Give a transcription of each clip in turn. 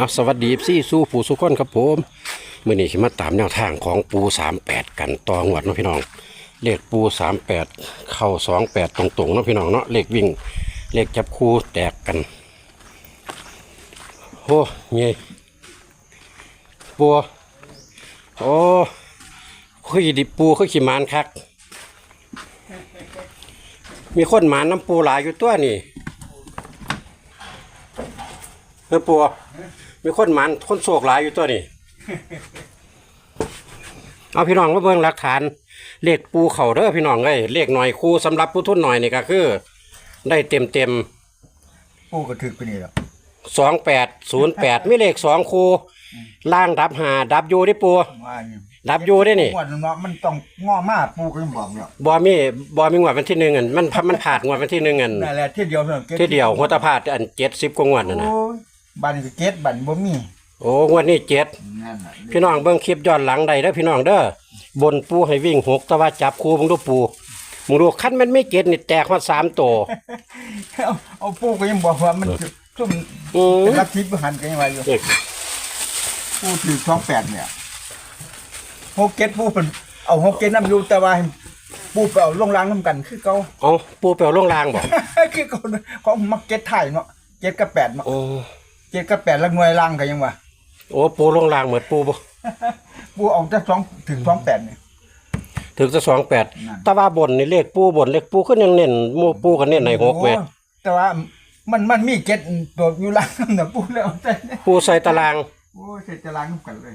เอาสวัสดีซี่สู้ผู้สุขคนครับผมมื่อนี้สิมาตามแนวทางของปูสามแปดกันต่องวดเนาะพี่น้องเลขปูสามแปดเข้าสองแปดตรงๆเนาะพี่น้องเนาะเลขวิ่งเลขจับคู่แตกกันโอ้เมียปูโอ้คุยดิปูคุยขี้หมานคัก มีคนหมานน้ำปูหลายอยู่ตัวนี่เฮ้ปัว มีคนหมันคนโศกหลายอยู่ตัวนี่เอาพี่น้องมาเบิ่งหลักฐาน เลขปูเข่าเด้อพี่น้องเอ้ยเลขหน่อยคู่สำหรับผู้ทุนหน่อยนี่ก็คือ ได้เต็มเต็มปูก็ถึกไปนี่แหละสองแปดศูนย์แปดมีเลขสองคู่ล่างดับหาดับอยูได้ปัวว่าอยู่ดับอยูได้นี่งวดเนาะมันต้องง้อมากปูก็ยังบอกเนี่ยบอมีบอมีงวดวันที่หนึ่งอันมันมันผ่านงวดวันที่หนึ่งอันนั่นแหละที่เดียวเท่านั้นที่เดียวหัวตาพาดอันเจ็ดสิบกว่างวดน่ะนะโอ้ย บันก็เก็ตบันบ่มีโอ้งวดนี้เจ็ดนั่นน่ะพี่น้องเบิ่งคลิปย้อนหลังได้เด้อพี่น้องเด้อบนปูให้วิ่งหกแต่ว่าจับคู่มึงดูปูมึงดูคันมันไม่เก็ดนี่แตกมาสามตัว เอาเอาปูก็ยังบอกว่ามันซุ่มอืม เป็นลัทธิประหันกันยังไงอยู่นี่ปูถือช่องแปดเนี่ยหกเก็ตปูเป็นเอาหกเก็ตน้ำอยู่แต่ว่าปูไปเอาลงล้างน้ำกัน คือเก่าเอาปูไปเอาลงรางบ่คือเก่าของมักเก็ตไทยเนาะเก็ตกับแปดเนาะโอ้ เจ็ดกับแปดแล้วหน่วยล่างกันยังวะโอ้ปูลงรางเหมือนปูบ่ปูออกจากสองถึงสองแปดเนี่ย ถึงจะสองแปดนั่นแต่ว่าบนนี่เลขปูบนเลขปูขึ้นยังเน้นหมู่ปูกันเน้นในหกเว้ยโอ้แต่ว่ามันมันมีเจ็ดตัวอยู่ล่างนะปูแล้วใจปูใส่ตาราง โอ้ยเสร็จจะล้างกันเลย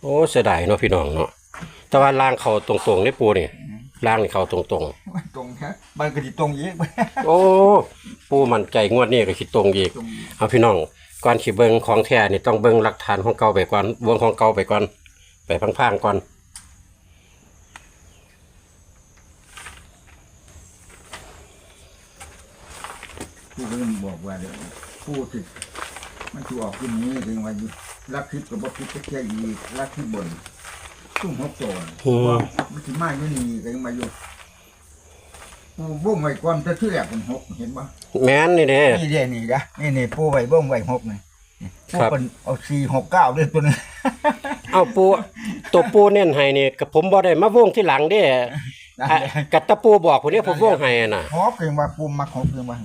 โอ้เสียดายเนาะพี่น้องเนาะแต่ว่ารางเขาตรงๆนี่ปูนี่ รางนี่เขาตรงตรงแค่มันก็จะตรงอีก ๆ โอ้ปูมั่นใจงวดนี้ก็คิดตรงอีก ตรงอีกเอาพี่น้องก่อนขีเบิงของแท้นี่ต้องเบิงหลักฐานของเก่าไปก่อนวงของเก่าไปก่อน ไปพังๆก่อนปูก็ยังบอกว่าเดี๋ยวปูติดมันจะออกขึ้นนี้ถึงวันนี้รักคลิปกับบ่คลิปแค่อีกรักคลิปบน ตุ้มหกตัวน่ะว่ามันสิมาอยู่นี่ก็ยังมาอยู่ปูบ่งไว้ก่อนจะที่แรกเป็นหกเห็นปะแม่นนี่เด้นี่เด้นี่นะนี่นี่ปูไว้บ่งไว้หกนี่ปูครับเป็นเอาสี่หกเก้าด้วยตัวนี้เอาปูตัวปูเน้นให้นี่กับผมบ่ได้มาวงที่หลังเด้นั่นอะแหละกับตะปูบอกผมเนี่ยผมวงให้น่ะหอบเพียงว่าปูมักหอบเพียงว่า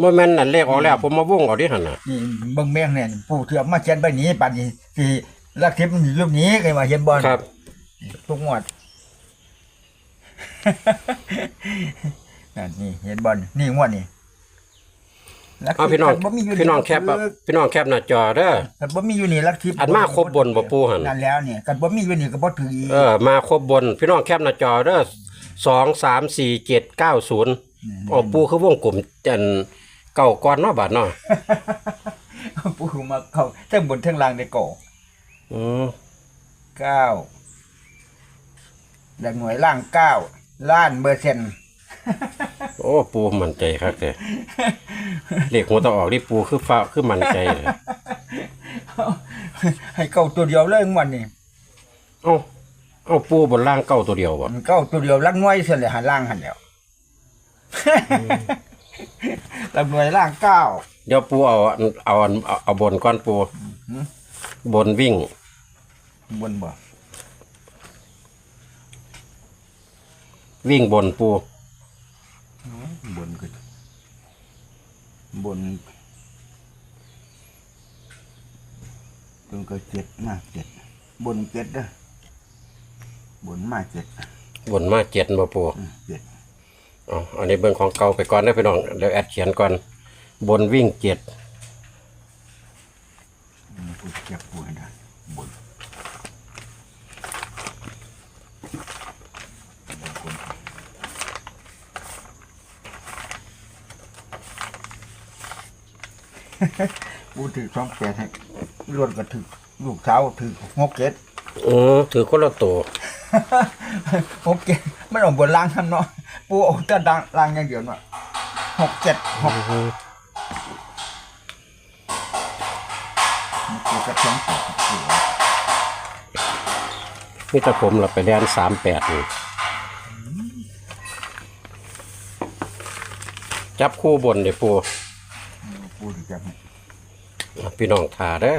บ่แม่นนั่นเลขออกแล้ว ผมมาวงเอาดิหั่นน่ะนี่เบิ่งแม่งเนี่ยปูเถื่อมาเขียนใบนี้ปัดนี้สิ ลักทิพย์มันอยู่รูปนี้ก็ว่าเห็นบ่ครับ ทุกงวด นั่นนี่เห็นบ่นี่งวดนี่ลักทิพย์เอาพี่น้องบ่มียู่พี่น้องแคปอะพี่น้องแคปหน้าจอเด้อกันบ่มีอยู่นี่ลักทิพย์อันมาครบบนบ่ปูหั่นนั่นแล้วเนี่ยกันบ่มีอยู่นี่ก็บ่ถืออีกเออมาครบบน พี่น้องแคปหน้าจอเด้อสองสามสี่เจ็ดเก้าศูนย์โอ้ปูคือวงกลมจันเก่าก่อนเนาะบาดเนาะปูมาเข้าทั้งบนทั้งล่างได้ก่อ อืมเก้าดักหน่วยล่างเก้าล้านเปอร์เซ็นต์โอ้ปูมั่นใจครับแต่เลขหัวตะออกนี่ปูคือฟ้าคือมั่นใจเลยให้เก้าตัวเดียวเลยงวันนี้เอ้าเอ้าปูบนล่างเก้าตัวเดียวบ่มันเก้าตัวเดียวลักหน่วยเสียเลยหันล่างหันแล้วลักหน่วยล่างเก้าเดี๋ยวปูเอาอันเอาอันเอาเอาบนก้อนปูหือ บนวิ่ง บนบ่วิ่งบนปูบนก็บนตรงก็เจ็ดมาเจ็ดบนเจ็ดเด้อบนมาเจ็ดบนมาเจ็ดบ่ปูอืมเจ็ดอ๋ออันนี้เบิ่งของเก่าไปก่อนได้อพี่น้องเดี๋ยวแอดเขียนก่อน บนวิ่งเจ็ด มันกูเจ็บปวดได้บน กูถือสองแปดให้รวดก็ถือลูกเช้าถือหกเจ็ดอือถือคนละตัวหกเจ็ดไม่ออกบนล่างทำเนาะปูเออกแต่ดังล่างอย่างเดียวเนาะหกเจ็ดหกมันกูกระท้องแปดกูนี่แต่ผมเราไปเรียนสามแปดนี่จับคู่บนเดี๋ยวปูปูถือ จับให้อะพี่น้องถ่าเด้อ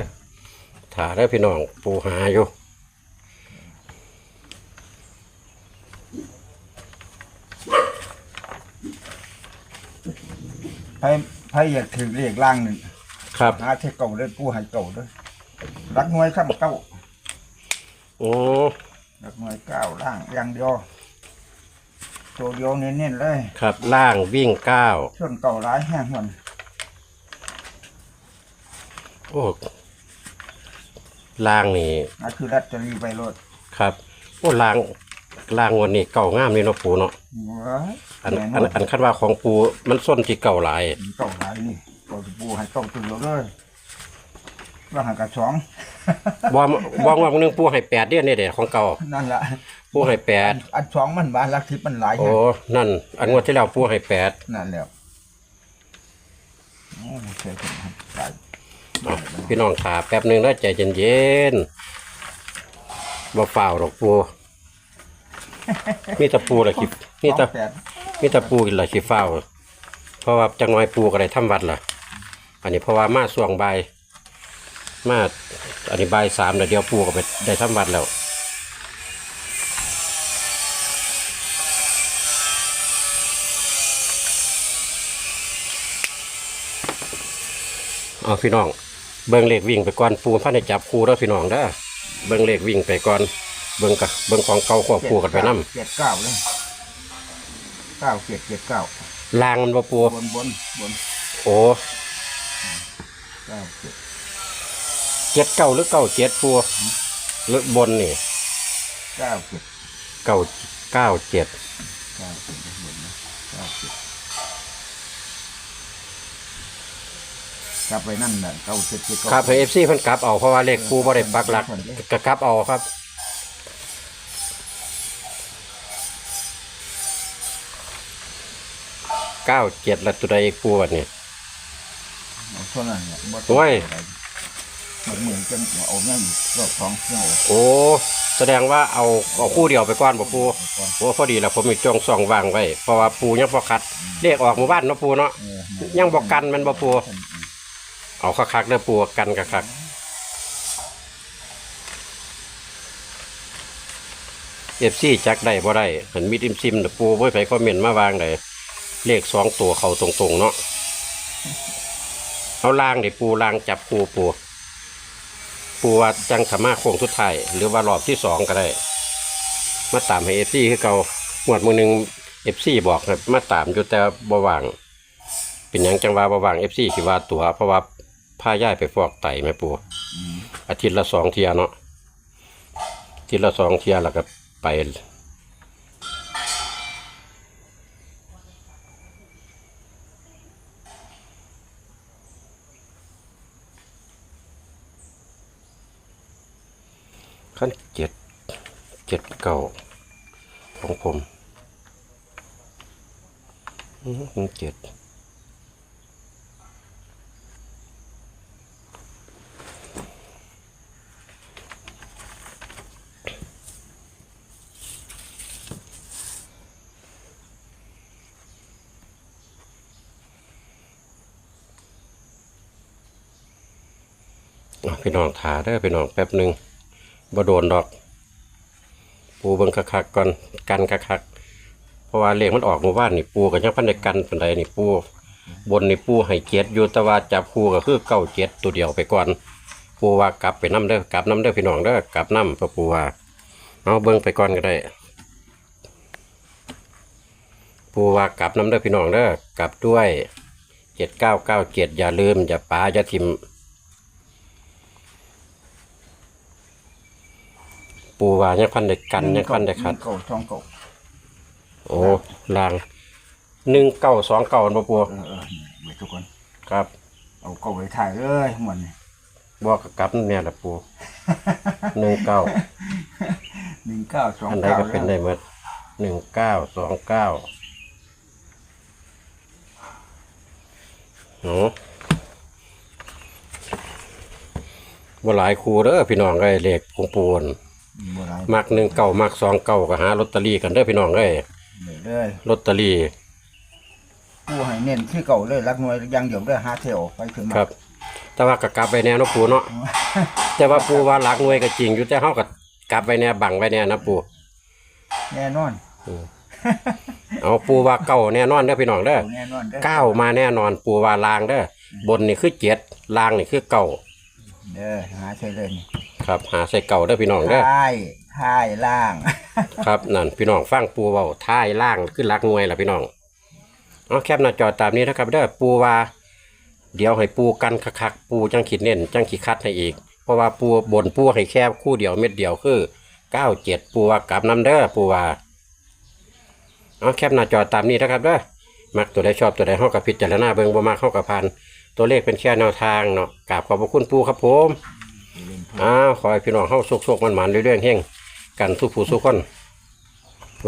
ถ่าเด้อพี่น้องปูหาอยู่ ไพ่ไพ่อยากถือเลขล่างหนึ่งครับ หาเทเก่าเลยกู้ให้เก่าเลยรักหน่วยข้ามเก้าโอ้รักหน่วยเก้าล่างอย่างเดียวตัวเดียวเน้นๆเลย ครับล่างวิ่งเก้าส่วนเก่าร้ายแห้งมันโอ้ล่างนี่นั่นคือรัตเตอรี่ไปรถครับโอ้ล่างล่างวันนี้เก่างามเลยเนาะปูเนาะว้ายอันแน่นอันอนอันคัดว่าของปูมันส้นที่เก่าหลายเก่าร้ายนี่เก่าปูให้เก่าตัวเดียวเลยว่าหากระสองว่าว่าว่ามึงนึงปูให้แปดเดือนนี่เด็ของเก่านั่นแหละปูให้แปดอันสองมันบานลักทิพย์มันหลายโอ้นั่น อันงวดที่แล้วปูให้แปดนั่นแหล้วโอ้เคยถึงครับหลายอะ พี่น้องขาแป๊บหนึ่งแล้วใจเย็นๆบ่เฝ้าวหรอกปูมีแตะปูละคิมีแตะสองแปดมีแตะปูกินละคิเฝ้าวเพราะว่าจังน้อยปูก็ได้ทำวัดล่ะ อันนี้เพราะว่ามาส่วงใบายมาอันนี้ใบายสามแล้วเดียวปูก็ไปได้ทำวัดแล้ว เอาพี่น้อง เบิ่งเลขวิ่งไปก่อนปูพันได้จับคูแล้วพี่น้องเด้อเบิ่งเลขวิ่งไปก่อนเบิ่งกะเบิ่งของเก่าควบคู่กันไปนํเจ็ดเก้าเลยเก้าเจ็ดเจ็ดเก้าลางมันบ่ปูบนบนบนโอ้เก้าเจ็ดเจ็ดเก้าหรือเก้าเจ็ดปูหรือบนนี่เก้าเจ็ดเก้าเก้าเจ็ดเก้าเจ็ดบนนะเก้าเจ็ด กลับไปนั่นแหละเก้าเจ็ดเจ็ดเก้าครับให้เอฟซีเพิ่นกลับเอาเพราะว่าเลขปูบ่ได้ปักหลักก็กลับเอาครับ เก้าเจ็ดละตัวใดอีกปูบัดนี้ เอาเท่านั้นเนี่ยบ่โอ้ยมันเหมือนกันเอาเงี้ยอีกรอบสองเงี้ยเอาโอ้แสดงว่าเอาเอาคู่เดียวไปก่อนบ่ปูไปก่อนโอ้พอดีแล้วผมมีจ้องส่องวางไว้เพราะว่าปูยังบ่คัดเลขออกหมู่บ้านเนาะปูเนาะเออยังบ่กันแมันบ่ปู เอาคักๆเด้อปูกันคักๆเอฟซีจักได้บ่ได้เห็นมีดิมซิมแต่ปูบ่ไปคอมเมนต์มาวางได้เลขสองตัวเขาตรงๆเนาะเอาล่างดิปูล่างจับปูปู ปูว่าจังสามารถโค้งสุดท้ายหรือว่ารอบที่สองก็ได้ มาตามให้เอฟซีคือเก่าหมวดมือหนึ่งเอฟซีบอกมาตามอยู่แต่บ่วาง เป็นหยังจังว่าบ่วางเอฟซีสิว่าตัวเพราะว่าาย่ายไปฟอกไตแม่ปู่อาทิตย์ละสองเทียเนาะอาทิตย์ละสองเทียแล้วก็ไป ขั้นเจ็ดเจ็ดเก่าของผมอือหือเจ็ด พี่น้องถาได้อพี่น้องแป๊บหนึ่งบ่โดนดอก ปูเบิ่งคักๆก่อนกันคักๆเพราะว่าเลขมันออกเมื่อวานนี่ปูก็ยังพันได้กันปานใดนี่ปูบนนี่ปูให้เจ็ดอยู่แต่ว่าจับปูก็คือเก้าเจ็ดตัวเดียวไปก่อน ปูว่ากลับไปน้ำเด้อกลับน้ำเด้อพี่น้องเด้อกลับน้ำพระปูว่าเอาเบิ่งไปก่อนก็ได้ ปูว่ากลับน้ำเด้อพี่น้องเด้อกลับด้วยเจ็ดเก้าเก้าเจ็ดอย่าลืมอย่าป้าอย่าทิม ปูว่ายังพันได้กันยังพันได้ขัด เก่าสองเก่าโอ้ลางหนึ่งเก้าสองเก้าบ่ปูเออเออไว้ทุกคน ครับ เอาเก่าไว้ถ่ายเลยหมันบอกกับกลับเนี่ยแหละปูหนึ่งเก้าหนึ่งเก้าสองอันใดเก้าก็เป็นได้หมดหนึ่งเก้าสองเก้าโอ้บ่หลายครูเด้อพี่น้องเอ้ยเลขของปูน บ่ไรมักหนึ่งเก้ามักสองเก้าก็หาลอตเตอรี่กันเด้อพี่น้องเอ้ยเลยเลยลอตเตอรี่ ผู้ให้เน้นที่เก่าเลยรักหน่วยอยังเดียวได้หาเที่ยวไปถึงมาครับ แต่ว่าก็กลับไปแน่เนาะปูเนาะแต่ว่าปูว่าหลักหน่วยก็จริงอยู่แต่เฮาก็กลับไปแน่บังไว้แน่นะปูแน่นอนเอาปูว่าเก้าแน่นอนเด้อพี่น้องเด้อ แน่นอนด้อเก้ามาแน่นอนปูว่าลางเด้อบนนี่คือเจ็ดลางนี่คือเก้าเด้อหาใช่เลยนี่ ครับหาใส่เก้าเด้อพี่น้องเด้อท้ายท้ายล่าง ครับนั่นพี่น้องฟังปูเว้าท้ายล่างขึ้นลักงวยล่ะพี่น้องเอาแคปหน้าจอตามนี้นะครับเด้อปูว่า เดี๋ยวให้ปูกันคักๆปูจังขีดเน้นจังขีดคัดให้อีก เพราะว่าปูบนปูให้แค่คู่เดียวเม็ดเดียวคือเก้าเจ็ดปูว่ากลับน้ำเด้อปูว่าเอาแคปหน้าจอตามนี้นะครับเด้อมักตัวใดชอบตัวใดห้องกับพิจารณาเบิ่งบ่มาเข้ากับพันตัวเลขเป็นแค่แนวทางเนาะกราบขอบพระคุณปูครับผม อ้าวขอให้พี่น้องเข้าโชคๆมันๆเรื่อยๆเฮงกันทุกผู้ทุกคน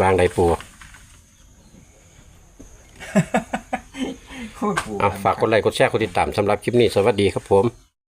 วางใดปูพูดปูเอาฝากกดไลค์กดแชร์กดติดตามสำหรับคลิปนี้สวัสดีครับผม